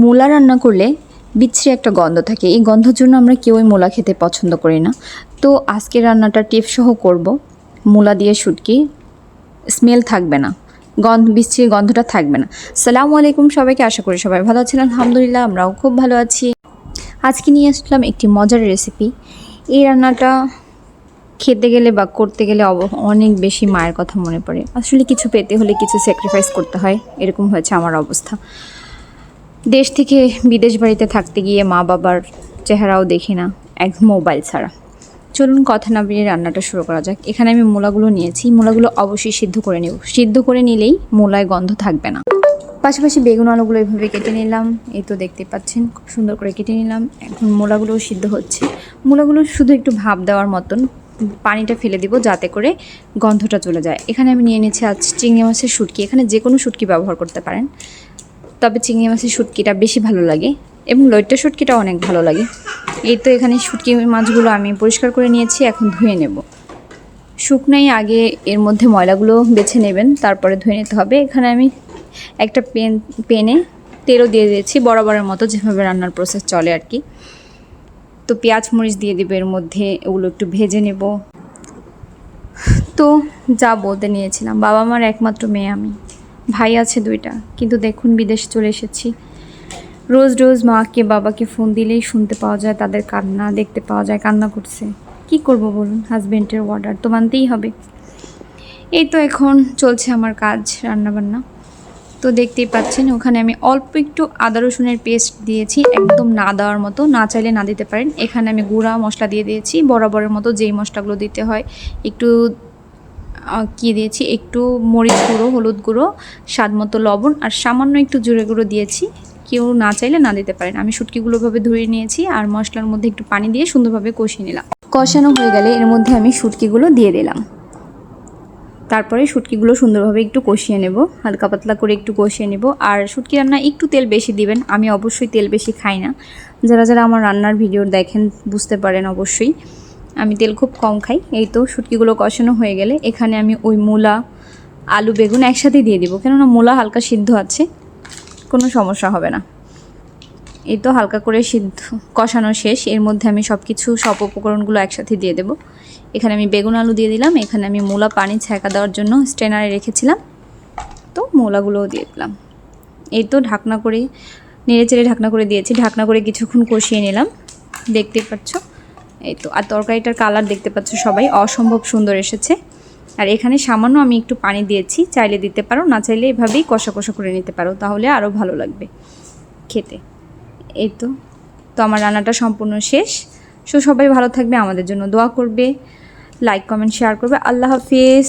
মূলা রান্না করলে বিচ্ছিরি একটা গন্ধ থাকে। এই গন্ধের জন্য আমরা কেউই মূলা খেতে পছন্দ করি না। তো আজকে রান্নাটা টিপসহ করব। মূলা দিয়ে শুটকি, স্মেল থাকবে না। গন্ধ, বিচ্ছিরি গন্ধটা থাকবে না। সালামু আলাইকুম সবাইকে, আশা করি সবাই ভালো আছেন। আলহামদুলিল্লাহ, আমরাও খুব ভালো আছি। আজকে নিয়ে আসলাম একটি মজার রেসিপি এই রান্নাটা খেতে গেলে বা করতে গেলে অনেক বেশি মায়ের কথা মনে পড়ে। আসলে কিছু পেতে হলে কিছু স্যাক্রিফাইস করতে হয়। এরকম হয়েছে আমার অবস্থা। দেশ থেকে বিদেশ বাড়িতে থাকতে গিয়ে মা বাবার চেহারাও দেখি না, এক মোবাইল ছাড়া। চলুন কথা না বেরিয়ে রান্নাটা শুরু করা যাক। এখানে আমি মূলাগুলো নিয়েছি। মূলাগুলো অবশ্যই সিদ্ধ করে নেব। সিদ্ধ করে নিলেই মূলায় গন্ধ থাকবে না। পাশাপাশি বেগুন আলুগুলো এভাবে কেটে নিলাম। এই তো দেখতে পাচ্ছেন, খুব সুন্দর করে কেটে নিলাম। এখন মূলাগুলোও সিদ্ধ হচ্ছে। মূলাগুলো শুধু একটু ভাপ দেওয়ার মতন পানিটা ফেলে দিব যাতে করে গন্ধটা চলে যায়। এখানে আমি নিয়ে নিয়েছি আজ চিংড়ি মাছের শুটকি। এখানে যে কোনো শুটকি ব্যবহার করতে পারেন। তবে চিংড়ি মাছের শুটকিটা বেশি ভালো লাগে এবং লইট্টা শুটকিটা অনেক ভালো লাগে। এই তো এখানে শুটকি মাছগুলো আমি পরিষ্কার করে নিয়েছি, এখন ধুয়ে নেব। শুকনাই আগে এর মধ্যে ময়লাগুলো বেছে নেবেন, তারপরে ধুয়ে নিতে হবে। এখানে আমি একটা পেন পেনে তেলও দিয়ে দিয়েছি, বরাবরের মতো যেভাবে রান্নার প্রসেস চলে আর কি। তো পেঁয়াজ মরিচ দিয়ে দেবে, এর মধ্যে ওগুলো একটু ভেজে নেব। তো যা বলতে নিয়েছিলাম, বাবা মার একমাত্র মেয়ে আমি। ভাই আছে দুইটা, কিন্তু দেখুন বিদেশে চলে এসেছি। রোজ রোজ মাকে, বাবাকে ফোন দিলেই শুনতে পাওয়া যায় তাদের কান্না, দেখতে পাওয়া যায় কান্না করছে। কি করব বলুন হাজব্যান্ডের অর্ডার তো মানতেই হবে। এই তো এখন চলছে আমার কাজ, রান্নাবান্না। তো দেখতেই পাচ্ছেন, ওখানে আমি অল্প একটু আদা, রসুনের পেস্ট দিয়েছি, একদম না দেওয়ার মতো, না চাইলে না দিতে পারেন। এখানে আমি গুঁড়া মশলা দিয়ে দিয়েছি, বরাবরের মতো যেই মশলাগুলো দিতে হয়, একটু কি দিয়েছি? একটু মরিচ গুঁড়ো, হলুদ গুঁড়ো, স্বাদ মতো লবণ আর সামান্য একটু জুড়ে গুঁড়ো দিয়েছি। কেউ না চাইলে না দিতে পারেন। আমি শুটকিগুলোভাবে ধুয়ে নিয়েছি আর মশলার মধ্যে একটু পানি দিয়ে সুন্দরভাবে কষিয়ে নিলাম। কষানো হয়ে গেলে এর মধ্যে আমি শুটকিগুলো দিয়ে দিলাম। তারপরে শুটকিগুলো সুন্দরভাবে একটু কষিয়ে নেব। হালকা পাতলা করে একটু কষিয়ে নেব। আর শুটকি রান্না একটু তেল বেশি দিবেন। আমি অবশ্যই তেল বেশি খাই না। যারা যারা আমার রান্নার ভিডিও দেখেন, বুঝতে পারেন অবশ্যই। আমি তেল খুব কম খাই। এই তো শুটকিগুলো কষানো হয়ে গেলে এখানে আমি ওই মূলা, আলু, বেগুন একসাথে দিয়ে দিব। কেননা মূলা হালকা সিদ্ধ আছে, কোনো সমস্যা হবে না। এই তো হালকা করে সিদ্ধ কষানো শেষ। এর মধ্যে আমি সব কিছু সব উপকরণগুলো একসাথে দিয়ে দেবো। এখানে আমি বেগুন, আলু দিয়ে দিলাম। এখানে আমি মূলা, পানি, ছ্যাঁকা দেওয়ার জন্য স্ট্রেনারে রেখেছিলাম। তো মূলাগুলোও দিয়ে দিলাম। এই তো ঢাকনা করে নেড়ে চেড়ে ঢাকনা করে দিয়েছি। ঢাকনা করে কিছুক্ষণ কষিয়ে নিলাম। দেখতেই পাচ্ছ? এই তো, আর তরকারিটার কালার দেখতে পাচ্ছ সবাই, অসম্ভব সুন্দর এসেছে। আর এখানে সামান্য আমি একটু পানি দিয়েছি, চাইলে দিতে পারো, না চাইলে এভাবেই কষা কষা করে নিতে পারো, তাহলে আরও ভালো লাগবে খেতে। এই তো তো আমার রান্নাটা সম্পূর্ণ শেষ। সো সবাই ভালো থাকবে, আমাদের জন্য দোয়া করবে লাইক কমেন্ট শেয়ার করবে, আল্লাহ হাফিজ।